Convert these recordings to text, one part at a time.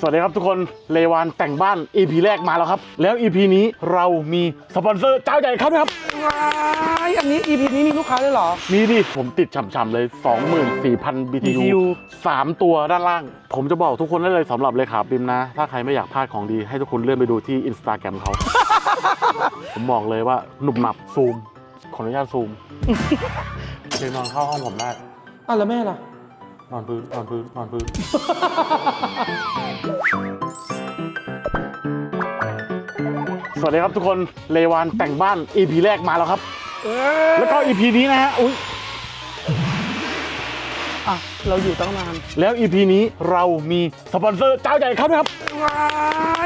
สวัสดีครับทุกคนเลวานแต่งบ้าน EP แรกมาแล้วครับ แล้ว EP นี้เรามีสปอนเซอร์เจ้าใหญ่ครับนะครับว้ายอันนี้ EP นี้มีลูกค้าด้วยเหรอ มีดิผมติดฉ่ำๆเลย 24,000 BTU BTU 3ตัวด้านล่าง ผมจะบอกทุกคนได้เลยสำหรับเลขาบิมนะ ถ้าใครไม่อยากพลาดของดีให้ทุกคนเลื่อนไปดูที่ Instagram เขา ผมบอกเลยว่าหนุบหนับซูม ขออนุญาตซูม เชิญนอนเข้าห้องผมได้อะแล้วแม่ล่ะ นอนพื้นนอนพื้นนอนพื้น สวัสดีครับทุกคนเลวานแต่งบ้าน EP แรกมาแล้วครับ แล้วก็ EP นี้นะฮะอุ้ย อะ เราอยู่ตั้งนาน แล้ว EP นี้เรามีสปอนเซอร์เจ้าใหญ่ครับนะครับ ว้า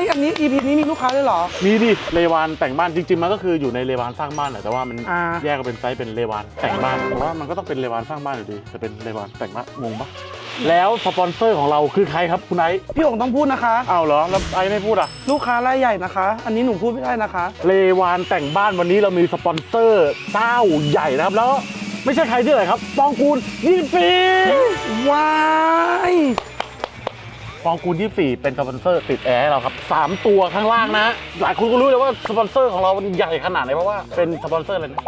ยอันนี้ EP นี้มีลูกค้าด้วยเหรอ มีดิเลวานแต่งบ้านจริงๆมันก็คืออยู่ในเลวานสร้างบ้านแหละแต่ว่ามันอ่า แยกกันเป็นไซส์เป็นเลวานแต่งบ้านเพราะว่ามันก็ต้องเป็นเลวานสร้างบ้านอยู่ดีจะเป็นเลวานแต่งบ้านงงปะแล้วสปอนเซอร์ของเราคือใครครับคุณไอซ์พี่องค์ต้องพูดนะคะ อ้าวเหรอแล้วไอซ์ไม่พูดอะ ลูกค้ารายใหญ่นะคะ อันนี้หนูพูดไม่ได้นะคะ เลวานแต่งบ้านวันนี้เรามีสปอนเซอร์เจ้าใหญ่นะครับแล้ว ไม่ใช่ใครที่ไหนครับ ปองกูล24ว้ายปองกูล24 เป็นสปอนเซอร์ติดแอร์ให้เราครับ 3 ตัวข้างล่างนะ หลายคนก็รู้เลยว่าสปอนเซอร์ของเรามันใหญ่ขนาดไหนเพราะว่าเป็นสปอนเซอร์อะไรนะ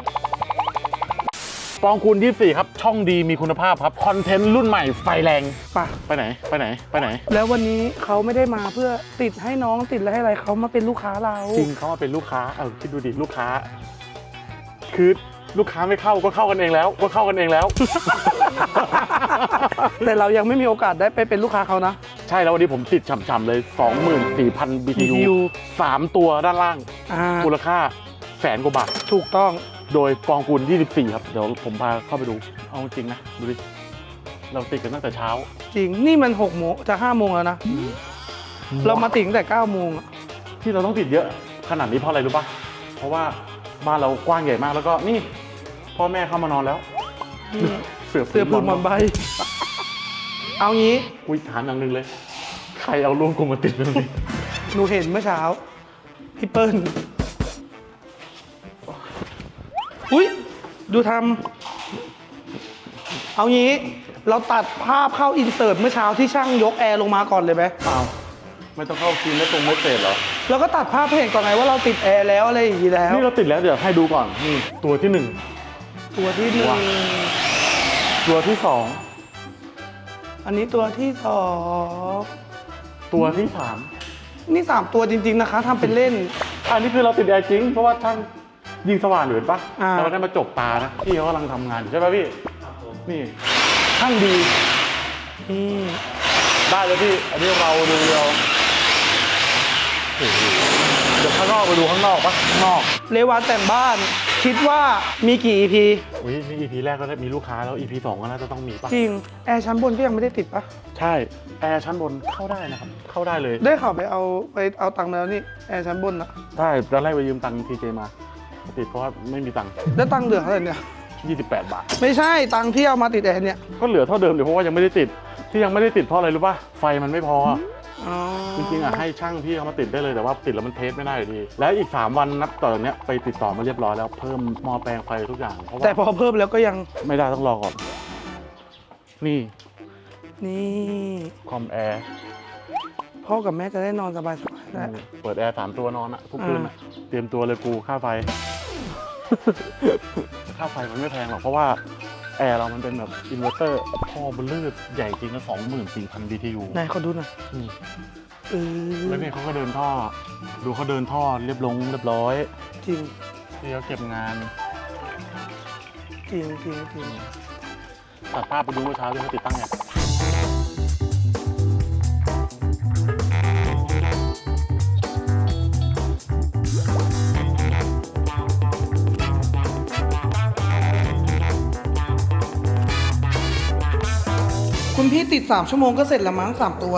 ปองกูล24 ครับ ช่องดีมีคุณภาพครับ คอนเทนต์รุ่นใหม่ไฟแรงป่ะไปไหน ไปไหน ไปไหน แล้ววันนี้เขาไม่ได้มาเพื่อติดให้น้องติดอะไรให้อะไรเขามาเป็นลูกค้าเรา จริงเขามาเป็นลูกค้า เออคิดดูดิ ลูกค้า คือ ลูกค้าไม่เข้าก็เข้ากันเองแล้วก็เข้ากันเองแล้ว แต่เรายังไม่มีโอกาสได้ไปเป็นลูกค้าเขานะ ใช่แล้ววันนี้ผมติดฉ่ำๆเลย 24,000 BTU BTU 3ตัวด้านล่างอ่ามูลค่าแสนกว่าบาท ถูกต้อง โดยปองกูล24 ครับ เดี๋ยวผมพาเข้าไปดู เอาจริงนะ ดูดิ เราติดกันตั้งแต่เช้า จริง นี่มัน6โมงจะ5โมงแล้วนะ เรามาติดตั้งแต่9โมงอะที่เราต้องติดเยอะขนาดนี้เพราะอะไรรู้ปะเพราะว่าบ้านเรากว้างใหญ่มากแล้วก็นี่ พ่อแม่เข้ามานอนแล้ว เสือเสื้อผืนหมอนใบ เอางี้กูถามอย่างหนึ่งเลย ใครเอาลูกกูมาติดตรงนี้หนูเห็นเมื่อเช้า พี่เปิ้ลอุ้ยดูทำเอางี้ เราตัดภาพเข้าอินเสิร์ตเมื่อเช้าที่ช่างยกแอร์ลงมาก่อนเลยไหมอ้าวไม่ต้องเข้าซีนไม่ตรงไม่เตะเหรอ แล้วก็ตัดภาพให้เห็นก่อนไงว่าเราติดแอร์แล้วอะไรอย่างนี้แล้ว นี่เราติดแล้วเดี๋ยวให้ดูก่อนนี่ตัวที่หนึ่ง ตัวที่หนึ่งว้าตัวที่สองอันนี้ตัวที่สองตัวที่สามนี่สามตัวจริง ๆนะคะทำเป็นเล่น อันนี้คือเราติดแอร์จริง เพราะว่าช่างยิงสว่านอยู่เห็นปะอ่า เราได้มาจบตานะพี่เขากำลังทำงานอยู่ใช่ปะพี่นี่ช่างดี นี่ได้เลยพี่ อันนี้เราดูเราโอ้โหเดี๋ยวข้างนอกไปดูข้างนอกปะข้างนอก เลวานแต่งบ้าน คิดว่ามีกี่ EP อุ้ยนี่ EP แรกก็ได้มีลูกค้าแล้ว EP สองก็น่าจะต้องมีปะจริง แอร์ชั้นบนก็ยังไม่ได้ติดปะใช่ แอร์ชั้นบนเข้าได้นะครับ เข้าได้เลย ได้ข่าวไปเอาไปเอาตังค์มาแล้วนี่แอร์ชั้นบนอะได้ตอนแรกไปยืมตังค์ทีเจมาติดเพราะว่าไม่มีตังค์แล้วตังค์เหลือเท่าไหร่เนี่ย 28 บาท ไม่ใช่ตังค์ที่เอามาติดแอร์เนี่ย ก็เหลือเท่าเดิมเดี๋ยวเพราะว่ายังไม่ได้ติด ที่ยังไม่ได้ติดเพราะอะไรรู้ป่ะ ไฟมันไม่พอ อ๋อจริงๆอะให้ช่างพี่เขามาติดได้เลยแต่ว่าติดแล้วมันเทสไม่ได้อยู่ดี แล้วอีก 3 วันนับต่อจากเนี้ยไปติดต่อมาเรียบร้อยแล้วเพิ่มหมอแปลงไฟทุกอย่างเพราะแต่ว่าพอเพิ่มแล้วก็ยังไม่ได้ต้องรอก่อน นี่นี่คอมแอร์พ่อกับแม่จะได้นอนสบายๆแล้ว เปิดแอร์สามตัวนอนอะทุกคืนอะเตรียมตัวเลยกูค่าไฟ ค่าไฟมันไม่แพงหรอกเพราะว่า แอร์เรามันเป็นแบบอินเวอร์เตอร์พ่อมันลืดใหญ่จริงก็สองหมื่นสี่พัน BTU ไหนเขาดูหน่อยนี่เออแล้วเนี่ยเขาก็เดินท่อ ดูเขาเดินท่อเรียบลงเรียบร้อยจริงที่เขาเก็บงานจริงจริงจริงตัดภาพไปดูเมื่อเช้าที่เขาติดตั้งเนี่ย พี่ติด 3 ชั่วโมงก็เสร็จแล้วมั้งสามตัว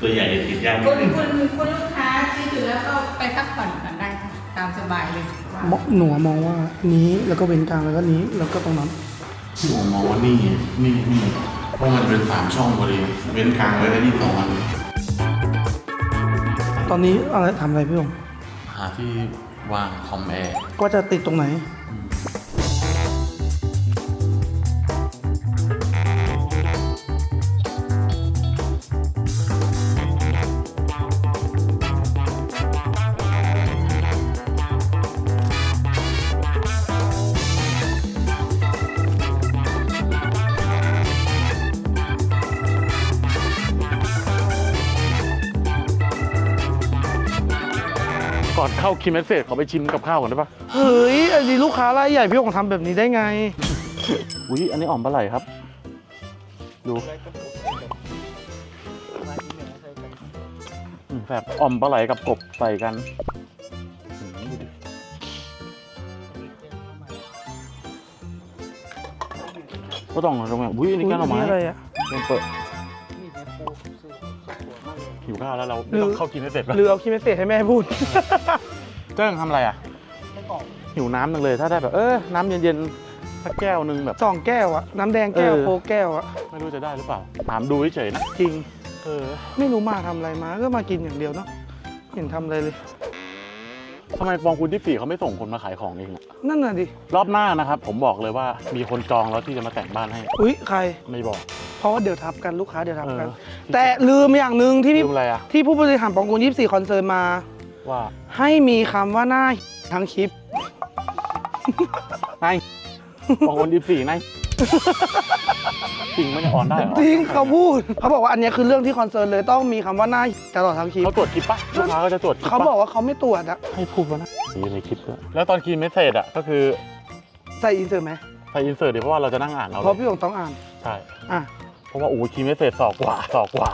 ตัวใหญ่จะติดยากนิคุดณนึงคุณคุณลูกค้าที่อยู่แล้วก็ไปพักผ่อนก่อนได้ค่ะตามสบายเลยว่าหนูมองว่านี้แล้วก็เว้นกลางแล้วก็นี้แล้วก็ตรงนั้น ที่ผมมองว่านี่นี่นี่เพราะมันเป็นสามช่องพอดีเว้นกลางไว้ได้ที่สองอันตอนนี้อะไรทำอะไรพี่องค์หาที่วางคอมแอร์ก็จะติดตรงไหน ก่อนเข้าคิมเมสเซจขอไปชิมกับข้าวก่อนได้ปะเฮ้ยอันนี้ลูกค้ารายใหญ่พี่ของทำแบบนี้ได้ไง อุ้ยอันนี้อ่อมปลาไหลครับ ดูอืมแบบอ่อมปลาไหลกับกบใส่กันอืมดูดิก็ต้องตรงนี้อุ้ยอันนี้แกงหน่อไม้อะไรอะยังเปิด หิวข้าวแล้วเราไม่ต้องเข้ากินให้เสร็จแล้วหรือเอาคีย์เมสเซจให้แม่พูด เจ้งทำอะไรอะหิวน้ำนึงเลยถ้าได้แบบเออน้ำเย็นๆสักแก้วหนึงแบบ สองแก้วอะน้ำแดงแก้วเออ โค้กแก้วอะไม่รู้จะได้หรือเปล่า ถามดูเฉยๆนะจริง เออไม่รู้มาทำอะไรมาก็มากินอย่างเดียวเนาะไม่เห็นทำอะไรเลย ทำไมปองคุณที่สี่เขาไม่ส่งคนมาขายของเองอะนั่นน่ะดิรอบหน้านะครับ ผมบอกเลยว่ามีคนจองแล้วที่จะมาแต่งบ้านให้ อุ๊ยใครไม่บอก เพราะว่าเดี๋ยวทับกันลูกค้าเดี๋ยวทับกัน เออแต่ลืมอย่างหนึ่งที่ลืพี่มอะไรอะ ที่ผู้บริหารปองกูล24 คอนเซิร์นมา ว่าให้มีคำว่าหน้าทั้งคลิป นายปองคุณที่สี่นายจริงไหมเนี่ยออนได้เหรอจริงเขาพูด เขาบอกว่าอันเนี้ยคือเรื่องที่คอนเซิร์นเลยต้องมีคำว่าหน้าตลอดทั้งคลิปเขาตรวจคลิปปะลูกค้าก็จะตรวจคลิปเขาปะบอกว่าเขาไม่ตรวจอะให้พูดว่านะมีในคลิปด้วยแล้วตอนคีย์เมสเซจอะก็คือใส่อินเสิร์ตไหมใส่อินเสิร์ตเดี๋ยวเพราะว่าเราจะนั่งอ่านเอาเพเลราะยพี่หงต้องอ่านใช่ อะ เพราะว่าโอ้คีย์เมสเซจสอกกว่าสอกกว่า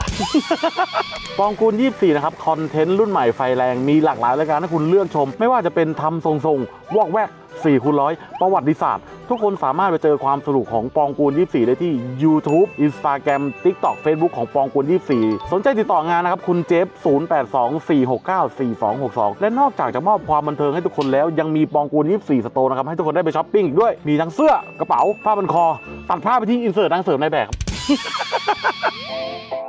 ปองกูล24 นะครับ คอนเทนต์รุ่นใหม่ไฟแรงมีหลากหลายรายการให้คุณเลือกชม ไม่ว่าจะเป็นทำทรงๆ วอกแวก4คูณร้อยประวัติศาสตร์ ทุกคนสามารถไปเจอความสนุกของปองกูล 24 ได้ที่ YouTube Instagram TikTok Facebook ของปองกูล 24 สนใจติดต่องานนะครับ คุณเจฟ 0824694262 และนอกจากจะมอบความบันเทิงให้ทุกคนแล้ว ยังมีปองกูล 24 สโตร์นะครับ ให้ทุกคนได้ไปช้อปปิ้งอีกด้วย มีทั้งเสื้อกระเป๋าผ้าพันคอ ตัดผ้าไปที่อินเสิร์ตดังเสริมในแบบ Ha ha ha!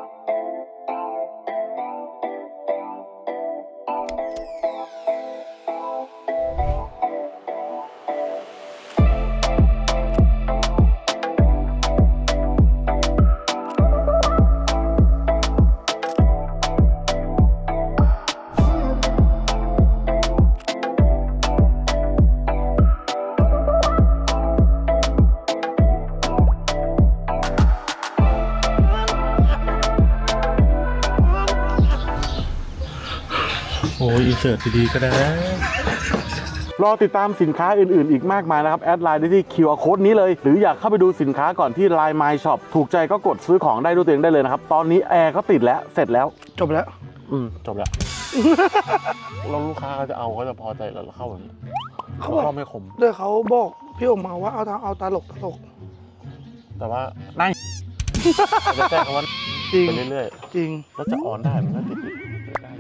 อ้ยอินเสิร์ตดีๆก็ได้รอติดตามสินค้าอื่นๆ อีกมากมายนะครับ แอดไลน์ได้ที่ QR Code นี้เลย หรืออยากเข้าไปดูสินค้าก่อนที่ Line My Shop ถูกใจก็กดซื้อของได้ด้วยตัวเองได้เลยนะครับ ตอนนี้แอร์ก็ติดแล้วเสร็จแล้ว จบแล้ว อืม จบแล้วแล้วลูกค้าเขาจะเอาเขาจะพอใจแล้วเราเข้าแบบนี้เขาบอกเข้าไม่คมเดี๋ยวเขาบอกพี่หงมาว่าเอาทางเอาตลกตลก แต่ว่านั่งจะแจ้งเขาว่าจริงไปเรื่อยจริงๆแล้วจะออนได้มันก็ติดอีกได้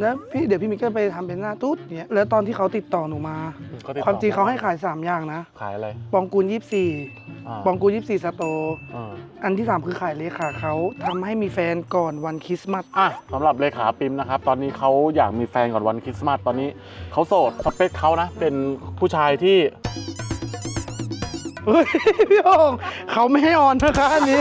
แล้วพี่เดี๋ยวพี่มิกก็ไปทำเป็นหน้าตุ๊ดเนี่ยแล้วตอนที่เขาติดต่อหนูมา ก็ติดต่อความจริงเขาให้ขาย 3 อย่างนะ ขายอะไรปองกูลา24ปองกูล24สโตร์อ่าอันที่ 3 คือขายเลขาเขาทำให้มีแฟนก่อนวันคริสต์มาสอะสำหรับเลขาปิมนะครับ ตอนนี้เขาอยากมีแฟนก่อนวันคริสต์มาสตอนนี้เขาโสดสเปคเขานะ เป็นผู้ชายที่ เฮ้ยพี่หงเขาไม่ให้ออนนะคะอันนี้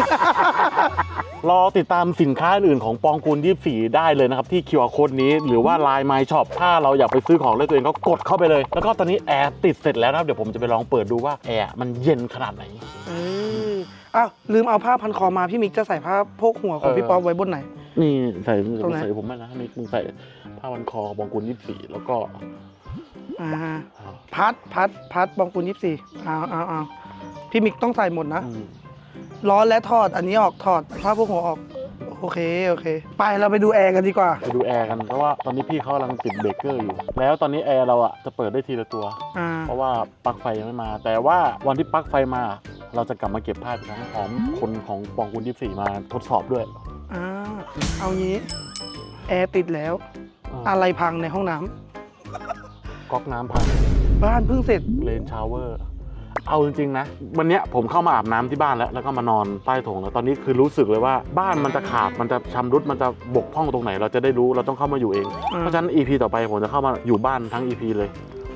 รอติดตามสินค้าอื่นของปองกูล24 ได้เลยนะครับ ที่ QR Code นี้หรือว่า Line My Shop ถ้าเราอยากไปซื้อของด้วยตัวเองก็กดเข้าไปเลย แล้วก็ตอนนี้แอร์ติดเสร็จแล้วนะครับ เดี๋ยวผมจะไปลองเปิดดูว่าแอร์มันเย็นขนาดไหนเอออ้าว ลืมเอาผ้าพันคอมา พี่มิกจะใส่ผ้าโพกหัวของเออพี่ป๊อปไว้บนไหน นี่ใส่ตรงไหน ใส่ผมไม่นะนี่มึงใส่ผ้าวันคอปองกูล24 แล้วก็อ่าอ่าพัดพัดพัดปองกูล24เอาเอาเอาพี่มิกต้องใส่หมดนะ อืม ร้อนและถอด อันนี้ออกถอดผ้าโพกหัวออก โอเค โอเค ไปเราไปดูแอร์กันดีกว่า ไปดูแอร์กันเพราะว่าตอนนี้พี่เขากำลังติดเบรกเกอร์อยู่ แล้วตอนนี้แอร์เราอะจะเปิดได้ทีละตัว อ่า เพราะว่าปลั๊กไฟยังไม่มา แต่ว่าวันที่ปลั๊กไฟมา เราจะกลับมาเก็บภาพอีกครั้งพร้อมคนของปองคุณ24มาทดสอบด้วยอ่า เอางี้ แอร์ติดแล้ว อ่าอะไรพังในห้องน้ำก๊อกน้ำพังบ้านเพิ่งเสร็จเลนชาวเวอร์ เอาจริงๆนะ วันเนี้ยผมเข้ามาอาบน้ำที่บ้านแล้ว แล้วก็มานอนใต้โถงแล้วตอนนี้คือรู้สึกเลยว่าบ้านมันจะขาดมันจะชำรุดมันจะบกพร่องตรงไหน เราจะได้รู้เราต้องเข้ามาอยู่เอง อืม เพราะฉะนั้น EP ต่อไปผมจะเข้ามาอยู่บ้านทั้ง EP เลย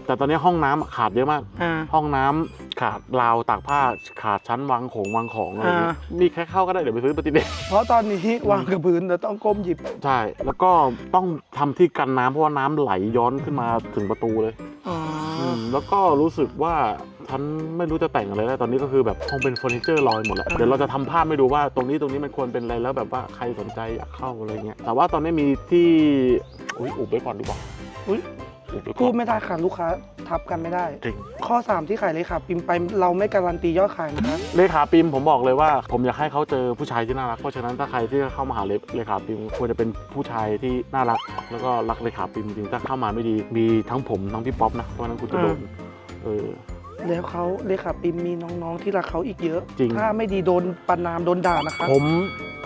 แต่ตอนนี้ห้องน้ำขาดเยอะมาก อ่า ห้องน้ำขาดราวตากผ้าขาดชั้นวางของวางของอะไรอย่างเงี้ยอ่ามีแค่เข้าก็ได้เดี๋ยวไปซื้อปฏิเดช เพราะตอนนี้วางกับพื้นเราต้องก้มหยิบใช่ แล้วก็ต้องทำที่กันน้ำเพราะว่าน้ำไหลย้อนขึ้นมาถึงประตูเลยอ๋อมแล้วก็รู้สึกว่า ฉันไม่รู้จะแต่งอะไรแล้วตอนนี้ก็คือแบบคงเป็นเฟอร์นิเจอร์ลอยหมดแล้วเดี๋ยวเราจะทำภาพให้ดูว่าตรงนี้ตรงนี้มันควรเป็นอะไรแล้วแบบว่าใครสนใจอยากเข้าอะไรเงี้ยแต่ว่าตอนนี้มีที่อุ้ยอุบไว้ก่อนดีกว่าอุ้ยอุบไว้ก่อนพูดไม่ได้ค่ะลูกค้าทับกันไม่ได้ จริง ข้อ 3 ที่ขายเลยค่ะพิมพ์ไปเราไม่การันตียอดขายนะคะเลขาปิมผมบอกเลยว่า ผมอยากให้เขาเจอผู้ชายที่น่ารัก เพราะฉะนั้นถ้าใครที่เข้ามาหาเลเลขาปิมควรจะเป็นผู้ชายที่น่ารัก แล้วก็รักเลขาปิมจริงๆถ้าเข้ามาไม่ดีมีทั้งผมทั้งพี่ป๊อปนะเพราะฉะนั้นคุณจะโดนเออ แล้วเขาเลขาปิมมีน้องๆที่รักเขาอีกเยอะ จริง ถ้าไม่ดีโดนประนามโดนด่านะคะผม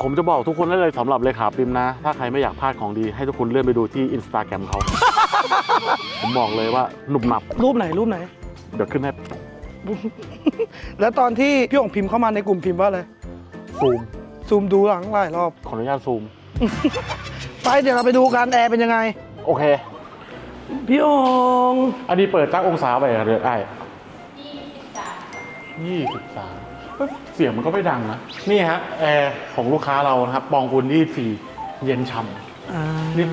ผมจะบอกทุกคนได้เลยสำหรับเลขาปิมนะ ถ้าใครไม่อยากพลาดของดี ให้ทุกคนเลื่อนไปดูที่อินสตาแกรมเขา ผมบอกเลยว่าหนุบหนับ รูปไหนรูปไหน เดี๋ยวขึ้นให้แล้วตอนที่พี่องพิมพ์เข้ามาในกลุ่มพิมพ์ว่าอะไร ซูม ซูมดูหลังหลายรอบ ขออนุญาตซูม ไปเดี๋ยวเราไปดูกันแอร์เป็นยังไง โอเค พี่องอันนี้เปิดจ้าองศาไปเหรอเดือดไอ้ ยี่สิบสามเสียงมันก็ไม่ดังนะ นี่ฮะแอร์ของลูกค้าเรานะครับปองคุณยี่สี่เย็นช่ำนี่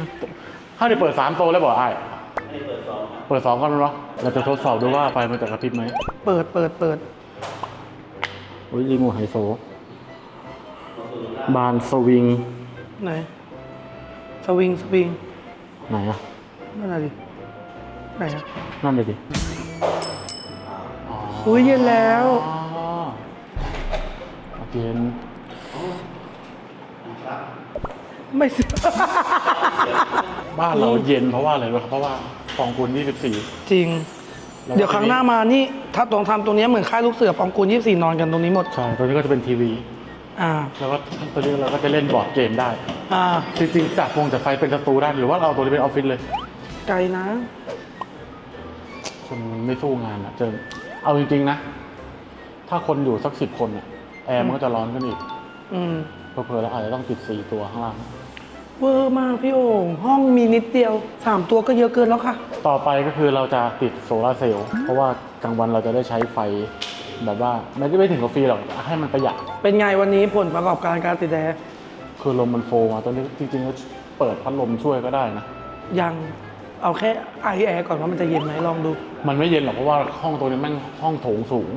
ถ้าได้เปิดสามโตวแล้วบอกไอ้เปิดสองก่อนเนาะเราจะทดสอบดูว่าไฟมันจะกระพริบไหม เปิดเปิดเปิดโอ้ยยิงหัวไฮโซ บานสวิง ไหน สวิงสวิง ไหนอะนั่นอะไรดิ ไหนอะนั่นเลยดิ อุ้ยเย็นแล้วอ๋อเย็นไม่สิ บ้านเราเย็นเพราะว่าอะไรวะเพราะว่าปองคุณยี่สิบสี่จริง เดี๋ยวครั้งหน้ามานี่ ถ้าตรงทำตรงนี้เหมือนค่ายลูกเสือปองกูล24 นอนกันตรงนี้หมด ใช่ตัวนี้ก็จะเป็นทีวี อ่า แล้วก็ตัวนี้เราก็จะเล่นบอร์ดเกมได้ อ่า จริงๆจากวงจากไฟเป็นสตูได้หรือว่าเราเอาตัวนี้เป็นออฟฟิศเลย ไกลนะ คนไม่สู้งานอะเจอ เอาจริงๆนะ ถ้าคนอยู่สักสิบคนอะแอร์มันก็จะร้อนขึ้นอีกอืมเผลอๆแล้วอาจจะต้องติดสี่ตัวข้างล่าง เวอร์มากพี่โอ่งห้องมีนิดเดียว3ตัวก็เยอะเกินแล้วค่ะ ต่อไปก็คือเราจะติดโซลาร์เซลล์เพราะว่ากลางวันเราจะได้ใช้ไฟแบบว่าไม่ได้ไม่ถึงกับฟรีหรอกให้มันประหยัด เป็นไงวันนี้ผลประกอบการการติดแอร์คือลมมันโฟมาตัวนี้จริงๆก็เปิดพัดลมช่วยก็ได้นะ ยัง เอาแค่ไอแอร์ก่อนว่ามันจะเย็นไหมลองดู มันไม่เย็นหรอกเพราะว่าห้องตัวนี้แม่งห้องโถงสูง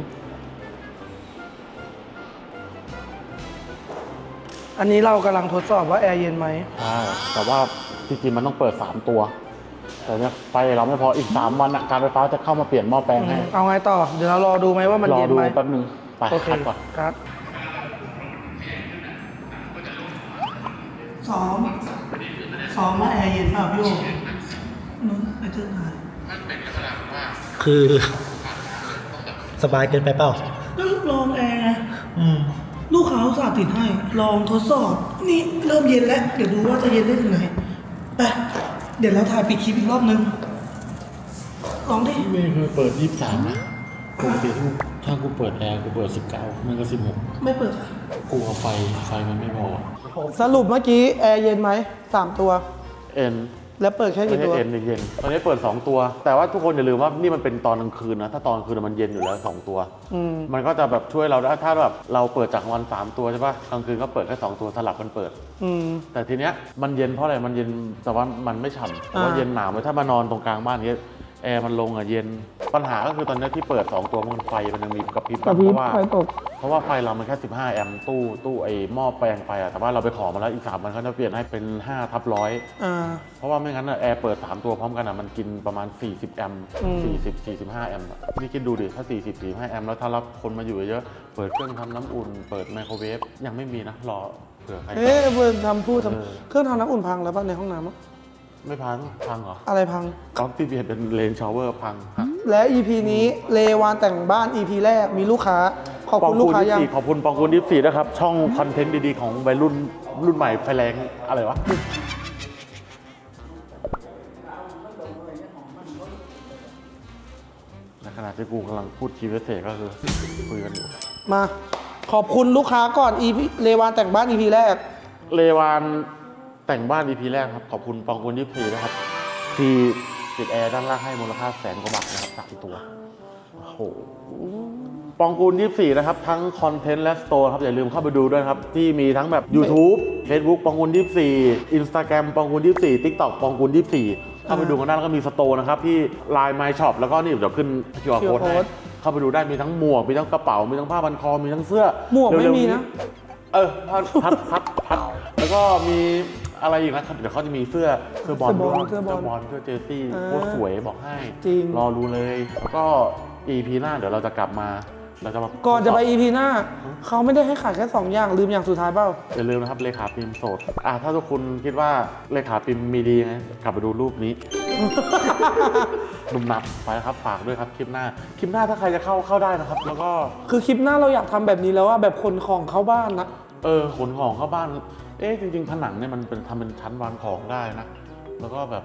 อันนี้เรากำลังทดสอบว่าแอร์เย็นไหมใช่แต่ว่าจริงๆมันต้องเปิด 3 ตัว แต่เนี่ยไฟเราไม่พออีก 3 วันอะการไฟฟ้าจะเข้ามาเปลี่ยนหม้อแปลงให้ เอาไงต่อ เดี๋ยวเรารอดูไหมว่ามันรอเย็นดูไหมแป๊บนึง ไปโอเคคัดก่อนครับซ้อมซ้อมว่าแอร์เย็นเปล่าพี่โอ่ง นู้นไอเจ้าหายคือสบายเกินไปเปล่าก็ลองแอร์ไงอืมลูกค้าอุตส่าห์ติดให้ ลองทดสอบ นี่เริ่มเย็นแล้ว เดี๋ยวดูว่าจะเย็นได้ถึงไหน ไป เดี๋ยวเราถ่ายปิดคลิปอีกรอบนึง ลองดินี่คือเปิด23นะปกติถ้ากูเปิดแอร์กูเปิด19มันก็ไม่เปิดอะ16กูเอาไฟไฟมันไม่พอ สรุปเมื่อกี้แอร์เย็นไหมสามตัว เอ็น แล้วเปิดแค่ไม่กี่ใช่ตัวเอ็นเย็นตอนนี้เปิด 2 ตัว แต่ว่าทุกคนอย่าลืมว่านี่มันเป็นตอนกลางคืนนะ ถ้าตอนกลางคืนมันเย็นอยู่แล้ว 2 ตัวอืมมันก็จะแบบช่วยเราได้ถ้าแบบเราเปิดจากวัน 3 ตัวใช่ปะกลางคืนก็เปิดแค่2ตัวสลับกันเปิดอืมแต่ทีเนี้ยมันเย็นเพราะอะไรมันเย็นแต่ว่ามันไม่ฉ่ำเพราะว่าอ่าเย็นหนาวเลยถ้ามานอนตรงกลางบ้านเนี้ย แอร์มันลงอะเย็น ปัญหาก็คือตอนเนี้ยที่เปิด 2 ตัวมันไฟมันยังมีกระพริบกระพริบเพราะว่าไฟตก เพราะว่าไฟเรามันแค่ 15 แอมป์ตู้ตู้ไอ้หม้อแปลงไฟอะแต่ว่าเราไปขอมาแล้วอีก3มันเขาจะเปลี่ยนให้เป็น5ทับร้อยอ่าเพราะว่าไม่งั้นอะแอร์เปิด 3 ตัวพร้อมกันอะมันกินประมาณ 40 แอมป์อืม40 45 แอมป์อะนี่คิดดูดิถ้า 40 45 แอมป์แล้วถ้ารับคนมาอยู่เยอะๆเปิดเครื่องทำน้ำอุ่นเปิดไมโครเวฟยังไม่มีนะรอเผื่อใครเอ๊ะเบิร์นทำพูดทเออำเครื่องทำน้ำอุ่นพังแล้วป่ะในห้องน้ำอะ ไม่พัง พังเหรออะไรพัง ก๊อกที่เปลี่ยนเป็นเลนชาวเวอร์พังครับและ EP นี้เลวานแต่งบ้าน EP แรกมีลูกค้า ขอบคุณลูกค้ายัง24ขอบคุณปองคุณยี่สี่นะครับ ช่องคอนเทนต์ดีๆ ของวัยรุ่นรุ่นใหม่ไฟแรงอะไรวะ ในขณะที่กูกำลังพูดคีย์เวสเซก็คือคุยกันอยู่ มา ขอบคุณลูกค้าก่อน EP เลวานแต่งบ้าน EP แรก เลวาน แต่งบ้าน EP แรกครับ ขอบคุณปองคุณยี่สี่นะครับ ที่ติดแอร์ด้านล่างให้มูลค่าแสนกว่าบาทนะครับสามตัวโอ้โหปองกูล24 นะครับ ทั้งคอนเทนต์และสโตร์ครับ อย่าลืมเข้าไปดูด้วยนะครับ ที่มีทั้งแบบ YouTube Facebook ปองกูล24 Instagram ปองกูล24 TikTok ปองกูล24 เข้าไปดูกันได้แล้วก็มีสโตร์นะครับ ที่ Line My Shop แล้วก็นี่เดี๋ยวขึ้น QR code ให้ code เข้าไปดูได้มีทั้งหมวก มีทั้งกระเป๋า มีทั้งผ้าพันคอ มีทั้งเสื้อหมวกไม่เร็ๆมีนะ เออพัดพัดพัดพัดแล้วก็มี อะไรอีกนะครับเดี๋ยวเขาจะมีเสื้อเสื้อบอลด้วยเสื้อบอลบอลเสื้อเจอร์ซี่อ่าโคตรสวยบอกให้จริง รอดูเลย แล้วก็ EP หน้าเดี๋ยวเราจะกลับมาเราจะมาก่อนจะไป EP หน้า เขาไม่ได้ให้ขายแค่ 2 อย่าง ลืมอย่างสุดท้ายเปล่า อย่าลืมนะครับเลขาปิมโสดอะถ้าทุกคนคิดว่าเลขาปิมมีดีไงกลับไปดูรูปนี้ หนุ่มหนับไปครับฝากด้วยครับคลิปหน้าคลิปหน้าถ้าใครจะเข้าเข้าได้นะครับ แล้วก็ คือคลิปหน้าเราอยากทำแบบนี้แล้วว่าแบบขนของเข้าบ้านนะ เออขนของเข้าบ้าน เอ๊ะจริงๆ ผนังเนี่ยมันเป็นทำเป็นชั้นวางของได้นะ แล้วก็แบบ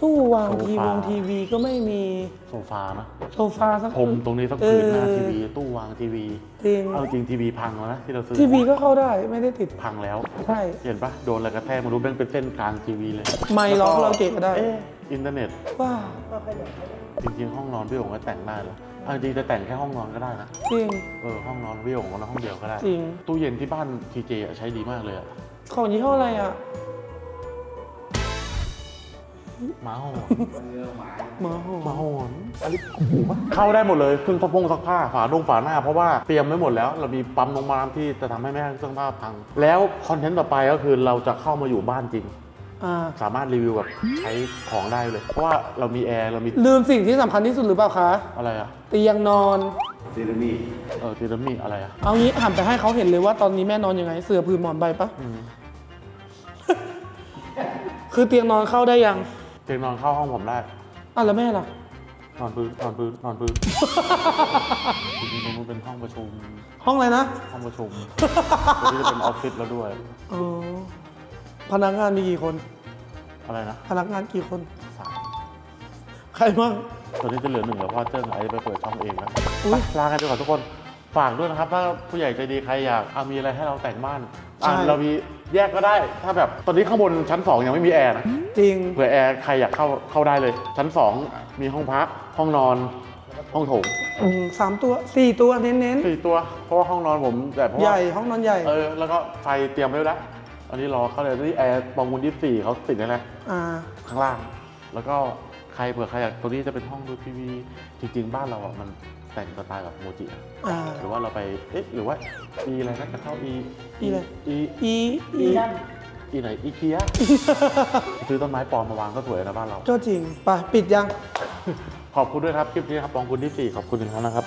ตู้วางโซทีฟาวงทีวีก็ไม่มีโซฟานะโซฟาสักพรมตรงนี้สักผืนหน้าเออทีวี ตู้วางทีวีจริงเอาจริงทีวีพังแล้วนะที่เราซื้อทีวีก็เข้าได้ไม่ได้ติดพังแล้วใช่เห็นปะโดนอะไรกระแทกไมารู้แม่งเป็นเส้นกลางทีวีเลย ไมค์ร้องคาราโอเกะก็ได้เอ๊ะอินเทอร์เน็ตว้าจริงๆห้องนอนพี่โองก็แต่งได้เลย เอาจริงๆจะแต่งแค่ห้องนอนก็ได้นะ จริง เออห้องนอนพี่โองก็นอนห้องเดียวก็ได้ จริง ตู้เย็นที่บ้านทีเจใช้ดีมากเลยอะของยี่ห้ออะไรอะหมาหอนหมาหอหมาหอนอันนี้โอ้โหเข้าได้หมดเลยเครื่องซักพงซักผ้าฝาดงฝาหน้า เพราะว่าเตรียมไว้หมดแล้ว เรามีปั๊มลงมาที่จะทำให้แม่ให้เครื่องผ้าพัง แล้วคอนเทนต์ต่อไปก็คือเราจะเข้ามาอยู่บ้านจริง อ่า สามารถรีวิวแบบใช้ของได้เลย เพราะว่าเรามีแอร์เรามีลืมสิ่งที่สำคัญที่สุดหรือเปล่าคะ อะไรอะเตียงนอน ซีรีมี่เออทีละมีอะไรอะเอางี้หันไปให้เขาเห็นเลยว่าตอนนี้แม่นอนยังไง เสือผืนหมอนใบปะอืมคือเตียงนอนเข้าได้ยังเตียงนอนเข้าห้องผมได้ อะแล้วแม่ล่ะ นอนพื้นนอนพื้นนอนพื้น จริงๆตรงนู้นเป็นห้องประชุมห้องอะไรนะ ห้องประชุมตรงนี้จะเป็นออฟฟิศแล้วด้วย อ๋อ พนักงานมีกี่คน อะไรนะพนักงานกี่คน สามใครบ้างตอนนี้จะเหลือหนึ่งแล้วเพราะเจิ้งไอ้ไปเปิดช่องเองแล้วอุ๊ยไปลากันไปก่อนทุกคน ฝากด้วยนะครับ ถ้าผู้ใหญ่ใจดีใครอยากเอามีอะไรให้เราแต่งบ้านใช่อะเรามีแยกก็ได้ ถ้าแบบตอนนี้ข้างบนชั้น 2 ยังไม่มีแอร์นะ จริง เผื่อแอร์ใครอยากเข้าเข้าได้เลย ชั้น 2 มีห้องพัก ห้องนอน ห้องโถงอืมสามตัวสี่ตัวเน้นสี่ตัว เพราะว่าห้องนอนผมแต่เพราะๆ ใหว่าญ่ห้องนอนใหญ่ เออ แล้วก็ไฟเตรียมไว้แล้ว อันนี้รอเข้าเลยนี่แอร์ปองมูลยี่สี่เขาติดไว้แล้วอ่าข้างล่าง แล้วก็ใครเผื่อใครอยากตัวนี้จะเป็นห้องดูทีวีจริง ๆ บ้านเราอะมันแต่งสไตล์แบบโมจิอะอ่า หรือว่าเราไปเอ๊ะหรือว่าอีอะไรนะจะเข้าอีอีอะไร อีอีอีอีไหนอีเคียซื้อต้นไม้ปลอมมาวางก็สวยนะบ้านเรา ก็จริงไปปิดยัง ขอบคุณด้วยครับคลิปนี้ครับปองคุณที่สี่ขอบคุณอีกครั้งนะครับ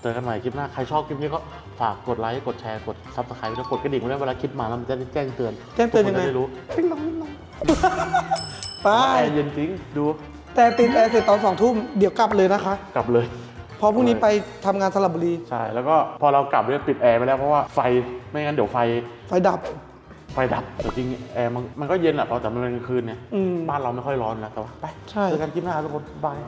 เจอกันใหม่คลิปหน้า ใครชอบคลิปนี้ก็ ฝากกดไลค์ กดแชร์ กดซับสไครต์แล้วกดกระดิ่งไว้ด้วยเวลาคลิปมาแล้วมันจะได้แจ้งเตือนแจ้งเตือนยังไง ทุกคจะได้รู้ติ๊งน้องติ๊งน้องไปแอร์เย็นจริง ดูแต่ติดแอร์เสร็จตอนสองทุ่มเดี๋ยวกลับเลยนะคะกลับเลย เพราะพรุ่งนี้ไปทำงานสระบุรีใช่ แล้วก็พอเรากลับเนี่ยปิดแอร์ไปแล้วเพราะว่าไฟไม่งั้นเดี๋ยวไฟไฟดับ ไฟดับแต่จริงแอร์มันมันก็เย็นแหละเพราะแต่มันเป็นกลางคืนเนี่ยอืม บ้านเราไม่ค่อยร้อนนะแต่ว่าไปใช่ เจอกันคลิปหน้าทุกคนบาย